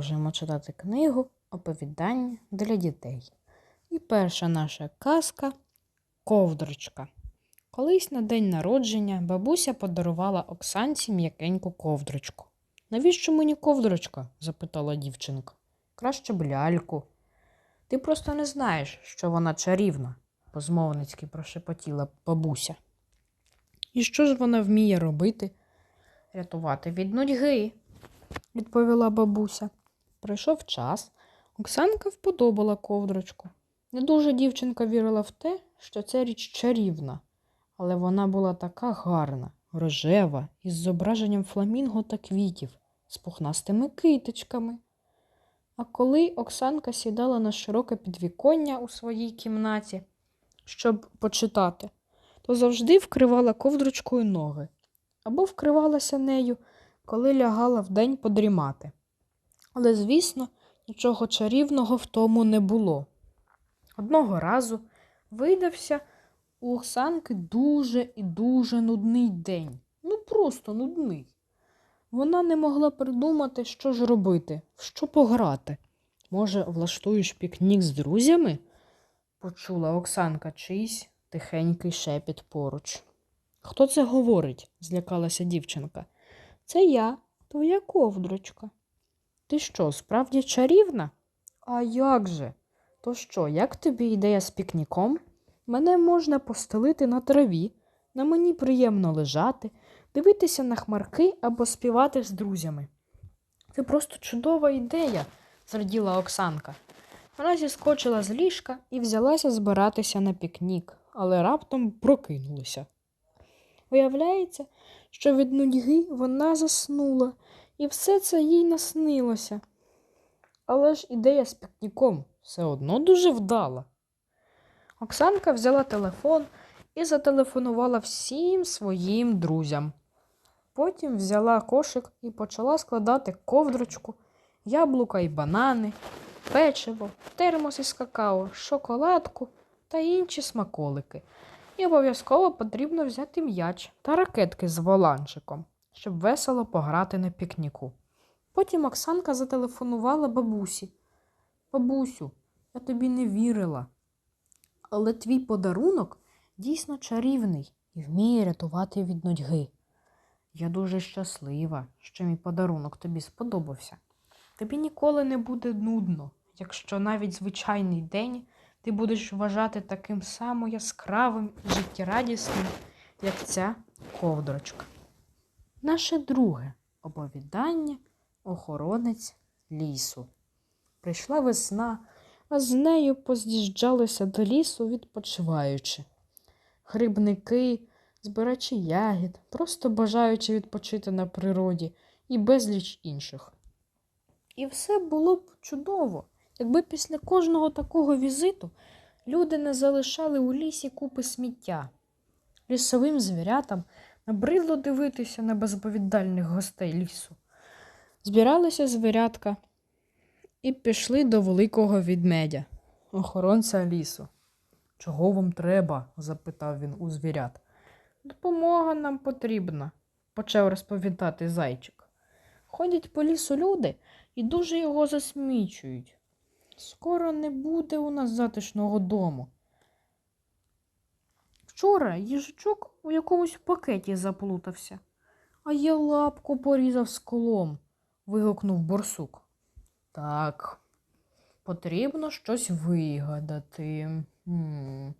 Продовжуємо читати книгу Оповідання для дітей. І перша наша казка Ковдрочка. Колись на день народження бабуся подарувала Оксанці м'якеньку ковдрочку. Навіщо мені ковдрочка? запитала дівчинка. Краще б ляльку. Ти просто не знаєш, що вона чарівна, позмовницьки прошепотіла бабуся. І що ж вона вміє робити? Рятувати від нудьги, відповіла бабуся. Пройшов час. Оксанка вподобала ковдрочку. Не дуже дівчинка вірила в те, що це річ чарівна, але вона була така гарна, рожева, із зображенням фламінго та квітів, з пухнастими китичками. А коли Оксанка сідала на широке підвіконня у своїй кімнаті, щоб почитати, то завжди вкривала ковдрочкою ноги або вкривалася нею, коли лягала вдень подрімати. Але, звісно, нічого чарівного в тому не було. Одного разу видався у Оксанки дуже і дуже нудний день. Ну, просто нудний. Вона не могла придумати, що ж робити, в що пограти. Може, влаштуєш пікнік з друзями? почула Оксанка чийсь тихенький шепіт поруч. Хто це говорить? злякалася дівчинка. Це я, твоя ковдрочка. Ти що, справді чарівна? А як же? То що, як тобі ідея з пікніком? Мене можна постелити на траві, на мені приємно лежати, дивитися на хмарки або співати з друзями. Це просто чудова ідея, зраділа Оксанка. Вона зіскочила з ліжка і взялася збиратися на пікнік, але раптом прокинулася. Виявляється, що від нудьги вона заснула, і все це їй наснилося. Але ж ідея з пікніком все одно дуже вдала. Оксанка взяла телефон і зателефонувала всім своїм друзям. Потім взяла кошик і почала складати ковдрочку, яблука і банани, печиво, термос із какао, шоколадку та інші смаколики. І обов'язково потрібно взяти м'яч та ракетки з воланчиком, щоб весело пограти на пікніку. Потім Оксанка зателефонувала бабусі. Бабусю, я тобі не вірила. Але твій подарунок дійсно чарівний і вміє рятувати від нудьги. Я дуже щаслива, що мій подарунок тобі сподобався. Тобі ніколи не буде нудно, якщо навіть звичайний день ти будеш вважати таким само яскравим і життєрадісним, як ця ковдрочка. Наше друге оповідання охоронець лісу. Прийшла весна, а з нею поз'їжджалися до лісу, відпочиваючи. Грибники, збирачі ягід, просто бажаючи відпочити на природі і безліч інших. І все було б чудово, якби після кожного такого візиту люди не залишали у лісі купи сміття. Лісовим звірятам набридло дивитися на безповідальних гостей лісу. Збиралися звірятка і пішли до великого відмедя, охоронця лісу. Чого вам треба? запитав він у звірят. Допомога нам потрібна, почав розповідати зайчик. Ходять по лісу люди і дуже його засмічують. Скоро не буде у нас затишного дому. Вчора їжачок у якомусь пакеті заплутався, а я лапку порізав сколом, вигукнув борсук. Так, потрібно щось вигадати. М.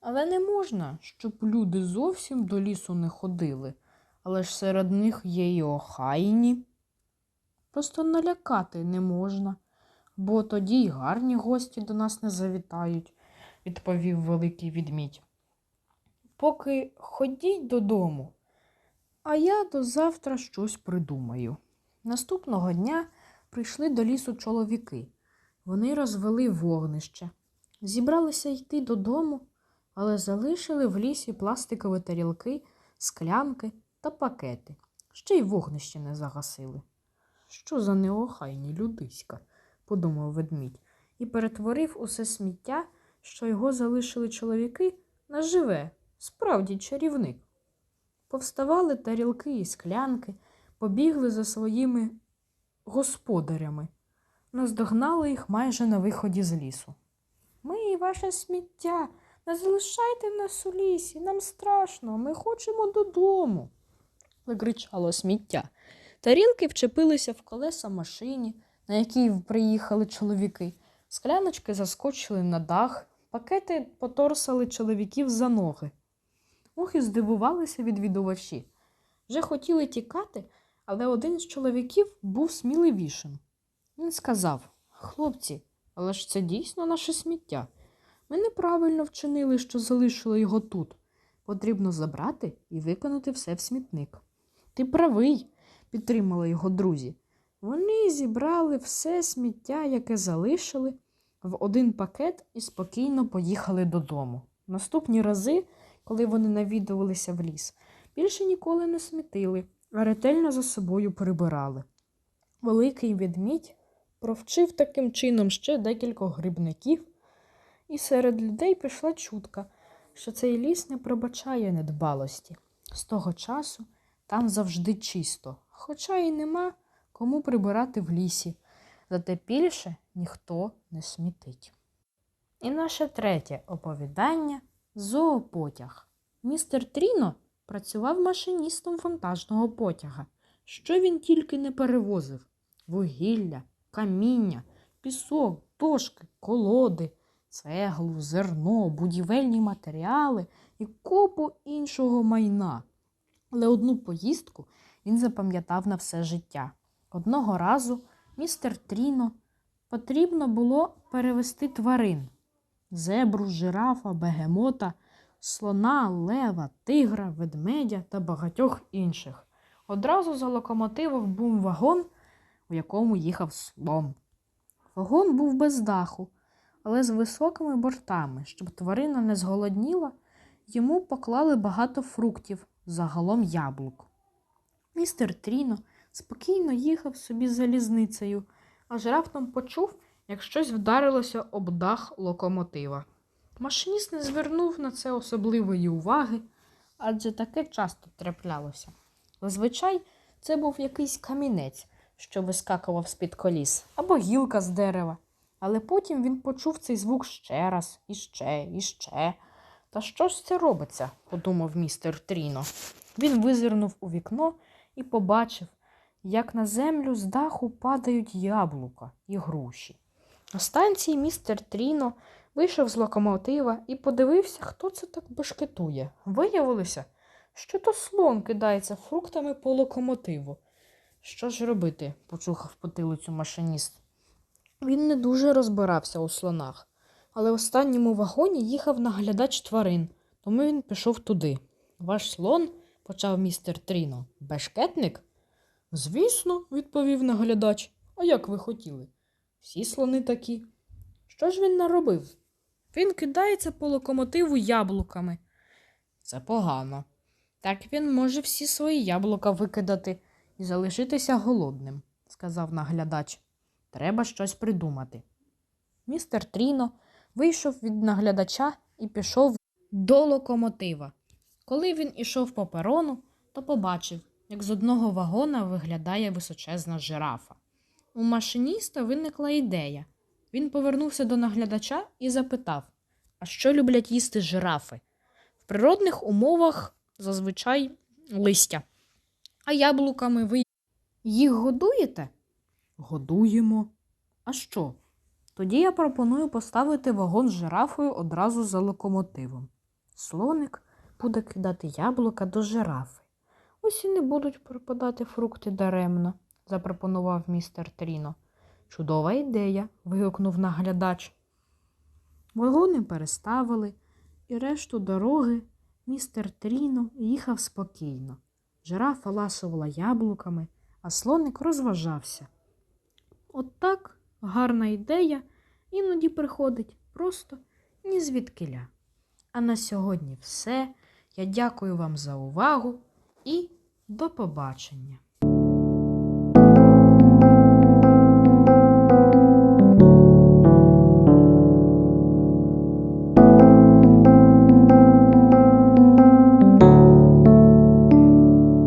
Але не можна, щоб люди зовсім до лісу не ходили, але ж серед них є й охайні. Просто налякати не можна, бо тоді й гарні гості до нас не завітають, відповів великий відмідь. Поки ходіть додому, а я до завтра щось придумаю. Наступного дня прийшли до лісу чоловіки. Вони розвели вогнище. Зібралися йти додому, але залишили в лісі пластикові тарілки, склянки та пакети. Ще й вогнище не загасили. Що за неохайні людиська, подумав ведмідь, і перетворив усе сміття, що його залишили чоловіки, на живе, справді чарівник. Повставали тарілки і склянки, побігли за своїми господарями. наздогнали їх майже на виході з лісу. Ми ваше сміття. Не залишайте нас у лісі, нам страшно, ми хочемо додому. Закричало сміття. Тарілки вчепилися в колеса машині, на якій приїхали чоловіки. Скляночки заскочили на дах, пакети поторсали чоловіків за ноги. Ох здивувалися відвідувачі. Вже хотіли тікати, але один з чоловіків був сміливішим. Він сказав: Хлопці, але ж це дійсно наше сміття. Ми неправильно вчинили, що залишили його тут. Потрібно забрати і виконати все в смітник. Ти правий, підтримали його друзі. Вони зібрали все сміття, яке залишили, в один пакет і спокійно поїхали додому. Наступні рази, коли вони навідувалися в ліс, більше ніколи не смітили, а ретельно за собою прибирали. Великий ведмідь провчив таким чином ще декількох грибників, і серед людей пішла чутка, що цей ліс не пробачає недбалості. З того часу там завжди чисто, хоча й нема кому прибирати в лісі, зате більше ніхто не смітить. І наше третє оповідання зоопотяг. Містер Тріно працював машиністом вантажного потяга. Що він тільки не перевозив: вугілля, каміння, пісок, дошки, колоди, цеглу, зерно, будівельні матеріали і купу іншого майна. Але одну поїздку він запам'ятав на все життя. Одного разу містер Тріно потрібно було перевести тварин зебру, жирафа, бегемота, слона, лева, тигра, ведмедя та багатьох інших. Одразу за локомотивом був вагон, у якому їхав слон. Вагон був без даху, але з високими бортами, щоб тварина не зголодніла, йому поклали багато фруктів, загалом яблук. Містер Тріно спокійно їхав собі залізницею, аж раптом почув, як щось вдарилося об дах локомотива. Машиніст не звернув на це особливої уваги, адже таке часто траплялося. Зазвичай це був якийсь камінець, що вискакував з-під коліс, або гілка з дерева. Але потім він почув цей звук ще раз, і ще, і ще. Та що ж це робиться? подумав містер Тріно. Він визирнув у вікно і побачив, як на землю з даху падають яблука і груші. На станції містер Тріно вийшов з локомотива і подивився, хто це так бешкетує. Виявилося, що то слон кидається фруктами по локомотиву. Що ж робити? почухав потилицю машиніст. Він не дуже розбирався у слонах, але в останньому вагоні їхав наглядач тварин, тому він пішов туди. Ваш слон, почав містер Тріно, бешкетник? Звісно, відповів наглядач. А як ви хотіли? Всі слони такі. Що ж він наробив? Він кидається по локомотиву яблуками. Це погано. Так він може всі свої яблука викидати і залишитися голодним, сказав наглядач. Треба щось придумати. Містер Тріно вийшов від наглядача і пішов до локомотива. Коли він ішов по перону, то побачив, як з одного вагона виглядає височезна жирафа. У машиніста виникла ідея. Він повернувся до наглядача і запитав, а що люблять їсти жирафи? В природних умовах зазвичай листя. А яблуками ви їх годуєте? Годуємо. А що? Тоді я пропоную поставити вагон з жирафою одразу за локомотивом. Слоник буде кидати яблука до жирафи. Ось і не будуть пропадати фрукти даремно, запропонував містер Тріно. Чудова ідея. вигукнув наглядач. Вагони переставили, і решту дороги містер Тріно їхав спокійно. Жирафа ласувала яблуками, а слоник розважався. От так гарна ідея іноді приходить просто ні звідкиля. А на сьогодні все. Я дякую вам за увагу і до побачення.